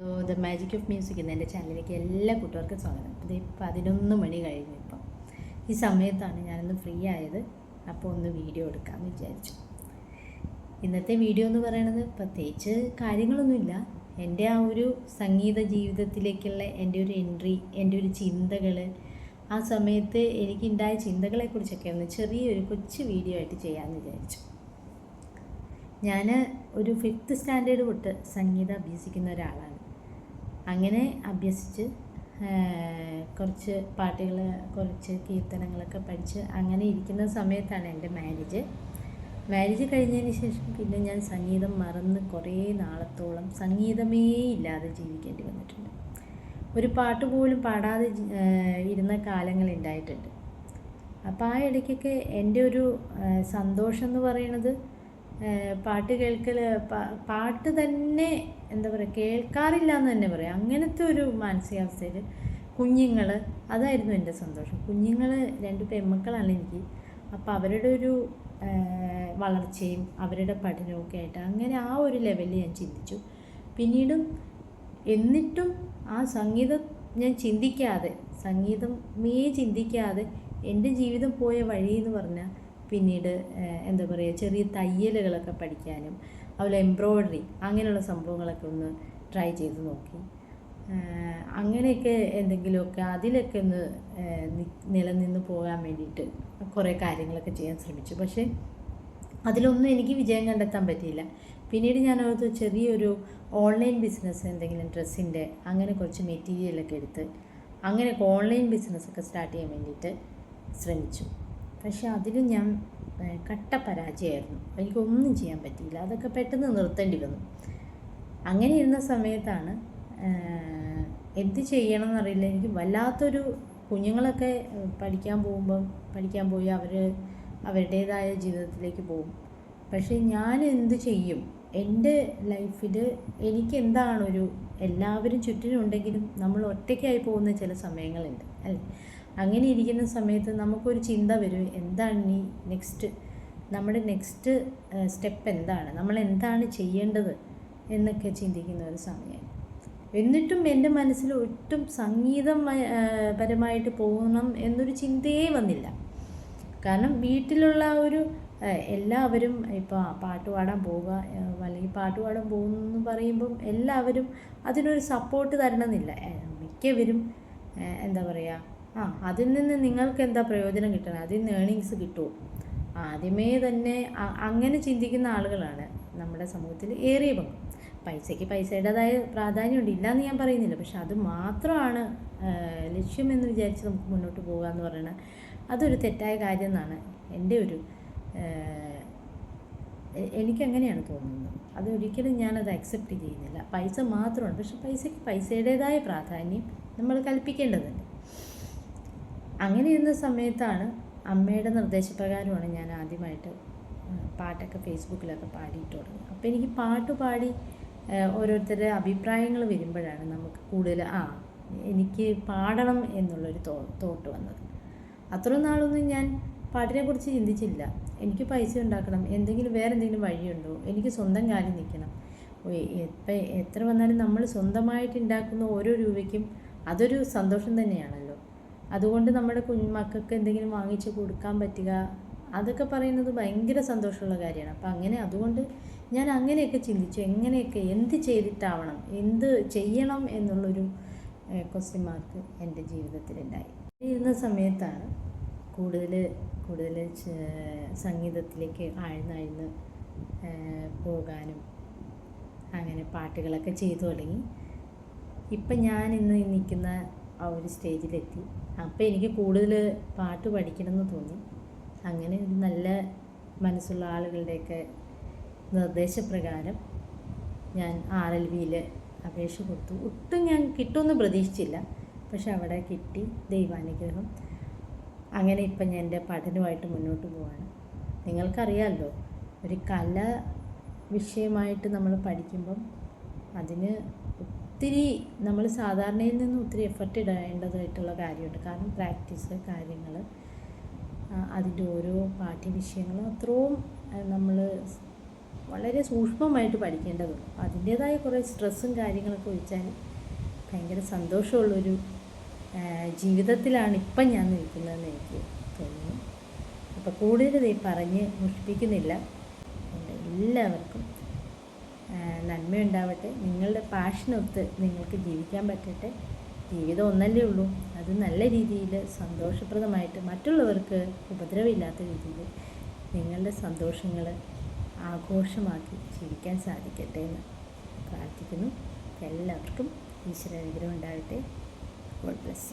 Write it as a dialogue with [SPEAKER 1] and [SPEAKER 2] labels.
[SPEAKER 1] So the magic of music എന്ന എന്റെ ചാനലിലേക്ക് എല്ലാ കൂട്ടുകാർക്കും സ്വാഗതം. ഇത് പതിനൊന്ന് മണി കഴിഞ്ഞു ഇപ്പം. ഈ സമയത്താണ് ഞാനൊന്ന് ഫ്രീ ആയത്. അപ്പോൾ ഒന്ന് വീഡിയോ എടുക്കാമെന്ന് വിചാരിച്ചു. ഇന്നത്തെ വീഡിയോ എന്ന് പറയണത് പ്രത്യേകിച്ച് കാര്യങ്ങളൊന്നുമില്ല. എന്റെ ആ ഒരു സംഗീത ജീവിതത്തിലേക്കുള്ള എന്റെ ഒരു എൻട്രി എന്റെ ഒരു ചിന്തകൾ ആ സമയത്ത് എനിക്കുണ്ടായ ചിന്തകളെക്കുറിച്ചൊക്കെ ഒന്ന് ചെറിയൊരു കൊച്ചു വീഡിയോ ആയിട്ട് ചെയ്യാമെന്ന് വിചാരിച്ചു. ഞാൻ ഒരു ഫിഫ്ത്ത് സ്റ്റാൻഡേർഡ് തൊട്ട് സംഗീതം അഭ്യസിക്കുന്ന ഒരാളാണ്. അങ്ങനെ അഭ്യസിച്ച് കുറച്ച് പാട്ടുകൾ കുറച്ച് കീർത്തനങ്ങളൊക്കെ പഠിച്ച് അങ്ങനെ ഇരിക്കുന്ന സമയത്താണ് എന്റെ മാരേജ് മാരേജ് കഴിഞ്ഞതിന് ശേഷം പിന്നെ ഞാൻ സംഗീതം മറന്ന് കുറേ നാളത്തോളം സംഗീതമേ ഇല്ലാതെ ജീവിക്കേണ്ടി വന്നിട്ടുണ്ട്. ഒരു പാട്ട് പോലും പാടാതെ ഇരുന്ന കാലങ്ങൾ ഉണ്ടായിട്ടുണ്ട്. അപ്പോൾ ആ ഇടയ്ക്കൊക്കെ എന്റെ ഒരു സന്തോഷം എന്ന് പറയുന്നത് ആ, പാട്ട് കേൾക്കൽ പാട്ട് തന്നെ എന്താ പറയുക കേൾക്കാറില്ല എന്ന് തന്നെ പറയാം. അങ്ങനത്തെ ഒരു മാനസികാവസ്ഥയിൽ കുഞ്ഞുങ്ങൾ അതായിരുന്നു എന്റെ സന്തോഷം. കുഞ്ഞുങ്ങൾ രണ്ട് പെമ്മക്കളാണ് എനിക്ക്. അപ്പോൾ അവരുടെ ഒരു വളർച്ചയും അവരുടെ പഠനവും ഒക്കെ ആയിട്ട് അങ്ങനെ ആ ഒരു ലെവലിൽ ഞാൻ ചിന്തിച്ചു. പിന്നീടും എന്നിട്ടും ആ സംഗീതം ഞാൻ ചിന്തിക്കാതെ സംഗീതം മേ ചിന്തിക്കാതെ എന്റെ ജീവിതം പോയ വഴി എന്ന് പറഞ്ഞാൽ പിന്നീട് എന്താ പറയുക ചെറിയ തയ്യലുകളൊക്കെ പഠിക്കാനും അതുപോലെ എംബ്രോയ്ഡറി അങ്ങനെയുള്ള സംഭവങ്ങളൊക്കെ ഒന്ന് ട്രൈ ചെയ്ത് നോക്കി. അങ്ങനെയൊക്കെ എന്തെങ്കിലുമൊക്കെ അതിലൊക്കെ ഒന്ന് നിലനിന്ന് പോകാൻ വേണ്ടിയിട്ട് കുറേ കാര്യങ്ങളൊക്കെ ചെയ്യാൻ ശ്രമിച്ചു. പക്ഷേ അതിലൊന്നും എനിക്ക് വിജയം കണ്ടെത്താൻ പറ്റിയില്ല. പിന്നീട് ഞാൻ ചെറിയൊരു ഓൺലൈൻ ബിസിനസ് എന്തെങ്കിലും ഡ്രസ്സിന്റെ അങ്ങനെ കുറച്ച് മെറ്റീരിയലൊക്കെ എടുത്ത് അങ്ങനെയൊക്കെ ഓൺലൈൻ ബിസിനസ്സൊക്കെ സ്റ്റാർട്ട് ചെയ്യാൻ വേണ്ടിയിട്ട് ശ്രമിച്ചു. പക്ഷേ അതിലും ഞാൻ കട്ട പരാജയമായിരുന്നു. എനിക്കൊന്നും ചെയ്യാൻ പറ്റിയില്ല. അതൊക്കെ പെട്ടെന്ന് നിർത്തേണ്ടി വന്നു. അങ്ങനെ ഇരുന്ന സമയത്താണ് എന്ത് ചെയ്യണം എന്നറിയില്ല എനിക്ക് വല്ലാത്തൊരു കുഞ്ഞുങ്ങളൊക്കെ പഠിക്കാൻ പോകുമ്പം പഠിക്കാൻ പോയി അവർ അവരുടേതായ ജീവിതത്തിലേക്ക് പോകും. പക്ഷേ ഞാൻ എന്ത് ചെയ്യും? എന്റെ ലൈഫിൽ എനിക്ക് എന്താണ് ഒരു എല്ലാവരും ചുറ്റിനുണ്ടെങ്കിലും നമ്മൾ ഒറ്റയ്ക്കായി പോകുന്ന ചില സമയങ്ങളുണ്ട് അല്ലേ? അങ്ങനെ ഇരിക്കുന്ന സമയത്ത് നമുക്കൊരു ചിന്ത വരും എന്താണ് ഇനി നെക്സ്റ്റ് നമ്മുടെ നെക്സ്റ്റ് സ്റ്റെപ്പ് എന്താണ്? നമ്മൾ എന്താണ് ചെയ്യേണ്ടത് എന്നൊക്കെ ചിന്തിക്കുന്ന ഒരു സമയം. എന്നിട്ടും എന്റെ മനസ്സിൽ ഒട്ടും സംഗീതം പരമായിട്ട് പോകണം എന്നൊരു ചിന്തയേ വന്നില്ല. കാരണം വീട്ടിലുള്ള ഒരു എല്ലാവരും ഇപ്പോൾ പാട്ട് പാടാൻ പോവുക അല്ലെങ്കിൽ പാട്ട് പാടാൻ പോകുന്നു പറയുമ്പം എല്ലാവരും അതിനൊരു സപ്പോർട്ട് തരണമെന്നില്ല. മിക്കവരും എന്താ പറയുക ആ അതിൽ നിന്ന് നിങ്ങൾക്ക് എന്താ പ്രയോജനം കിട്ടണം? അതിൽ നിന്ന് ഏണിങ്സ് കിട്ടുമോ ആദ്യമേ തന്നെ അങ്ങനെ ചിന്തിക്കുന്ന ആളുകളാണ് നമ്മുടെ സമൂഹത്തിൽ ഏറിയ പങ്കും. പൈസയ്ക്ക് പൈസയുടേതായ പ്രാധാന്യമുണ്ട്. ഇല്ലയെന്ന് ഞാൻ പറയുന്നില്ല. പക്ഷെ അത് മാത്രമാണ് ലക്ഷ്യമെന്ന് വിചാരിച്ച് നമുക്ക് മുന്നോട്ട് പോകുക എന്ന് പറയുന്നത് അതൊരു തെറ്റായ കാര്യം എന്നാണ് എന്റെ ഒരു എനിക്കങ്ങനെയാണ് തോന്നുന്നത്. അതൊരിക്കലും ഞാനത് അക്സെപ്റ്റ് ചെയ്യുന്നില്ല. പൈസ മാത്രമാണ്. പക്ഷെ പൈസയ്ക്ക് പൈസയുടേതായ പ്രാധാന്യം നമ്മൾ കൽപ്പിക്കേണ്ടതുണ്ട്. അങ്ങനെ ഇരുന്ന സമയത്താണ് അമ്മയുടെ നിർദ്ദേശപ്രകാരമാണ് ഞാൻ ആദ്യമായിട്ട് പാട്ടൊക്കെ ഫേസ്ബുക്കിലൊക്കെ പാടിയിട്ട് തുടങ്ങി അപ്പോൾ എനിക്ക് പാട്ട് പാടി ഓരോരുത്തരുടെ അഭിപ്രായങ്ങൾ വരുമ്പോഴാണ് നമുക്ക് കൂടുതൽ ആ എനിക്ക് പാടണം എന്നുള്ളൊരു തോ തോട്ട് വന്നത്. അത്ര നാളൊന്നും ഞാൻ പാട്ടിനെക്കുറിച്ച് ചിന്തിച്ചില്ല. എനിക്ക് പൈസ ഉണ്ടാക്കണം എന്തെങ്കിലും വേറെ എന്തെങ്കിലും വഴിയുണ്ടോ എനിക്ക് സ്വന്തം കാലിൽ നിൽക്കണം. എത്ര വന്നാലും നമ്മൾ സ്വന്തമായിട്ട് ഉണ്ടാക്കുന്ന ഓരോ രൂപയ്ക്കും അതൊരു സന്തോഷം തന്നെയാണല്ലോ. അതുകൊണ്ട് നമ്മുടെ കുഞ്ഞുമക്കൾക്ക് എന്തെങ്കിലും വാങ്ങിച്ച് കൊടുക്കാൻ പറ്റുക അതൊക്കെ പറയുന്നത് ഭയങ്കര സന്തോഷമുള്ള കാര്യമാണ്. അപ്പം അങ്ങനെ അതുകൊണ്ട് ഞാൻ അങ്ങനെയൊക്കെ ചിന്തിച്ചു എങ്ങനെയൊക്കെ എന്ത് ചെയ്തിട്ടാവണം എന്ത് ചെയ്യണം എന്നുള്ളൊരു ക്വസ്റ്റ്യൻ മാർക്ക് എന്റെ ജീവിതത്തിലുണ്ടായി. ഇരുന്ന സമയത്താണ് കൂടുതൽ കൂടുതൽ സംഗീതത്തിലേക്ക് ആഴ്ന്നാഴ്ന്ന് പോകാനും അങ്ങനെ പാട്ടുകളൊക്കെ ചെയ്തു തുടങ്ങി. ഇപ്പം ഞാൻ ഇന്ന് നിൽക്കുന്ന ആ ഒരു സ്റ്റേജിലെത്തി അപ്പോൾ എനിക്ക് കൂടുതൽ പാട്ട് പഠിക്കണമെന്ന് തോന്നി. അങ്ങനെ ഒരു നല്ല മനസ്സുള്ള ആളുകളുടെയൊക്കെ നിർദ്ദേശപ്രകാരം ഞാൻ ആർ എൽ വിയിൽ അപേക്ഷ കൊടുത്തു. ഒട്ടും ഞാൻ കിട്ടുമെന്ന് പ്രതീക്ഷിച്ചില്ല. പക്ഷെ അവിടെ കിട്ടി ദൈവാനുഗ്രഹം. അങ്ങനെ ഇപ്പം ഞാൻ എന്റെ പഠനമായിട്ട് മുന്നോട്ട് പോവാണ്. നിങ്ങൾക്കറിയാമല്ലോ ഒരു കല വിഷയമായിട്ട് നമ്മൾ പഠിക്കുമ്പം അതിന് ഒത്തിരി നമ്മൾ സാധാരണയിൽ നിന്ന് ഒത്തിരി എഫർട്ട് ഇടേണ്ടതായിട്ടുള്ള കാര്യമുണ്ട്. കാരണം പ്രാക്ടീസ് കാര്യങ്ങൾ അതിന്റെ ഓരോ പാഠ്യവിഷയങ്ങളും അത്രയും നമ്മൾ വളരെ സൂക്ഷ്മമായിട്ട് പഠിക്കേണ്ടതുള്ളൂ അതിന്റേതായ കുറേ സ്ട്രെസ്സും കാര്യങ്ങളൊക്കെ ഒഴിച്ചാൽ ഭയങ്കര സന്തോഷമുള്ളൊരു ജീവിതത്തിലാണ് ഇപ്പം ഞാൻ നിൽക്കുന്നതെന്ന് എനിക്ക് തോന്നുന്നു. അപ്പോൾ കൂടുതൽ പറഞ്ഞ് മുഷിപ്പിക്കുന്നില്ല. എല്ലാവർക്കും നന്മയുണ്ടാവട്ടെ. നിങ്ങളുടെ പാഷനൊത്ത് നിങ്ങൾക്ക് ജീവിക്കാൻ പറ്റട്ടെ. ജീവിതം ഒന്നല്ലേ ഉള്ളൂ. അത് നല്ല രീതിയിൽ സന്തോഷപ്രദമായിട്ട് മറ്റുള്ളവർക്ക് ഉപദ്രവമില്ലാത്ത രീതിയിൽ നിങ്ങളുടെ സന്തോഷങ്ങൾ ആഘോഷമാക്കി ജീവിക്കാൻ സാധിക്കട്ടെ എന്ന് പ്രാർത്ഥിക്കുന്നു. എല്ലാവർക്കും ഈശ്വര അനുഗ്രഹം ഉണ്ടാകട്ടെ ഗോഡ് ബ്ലസ്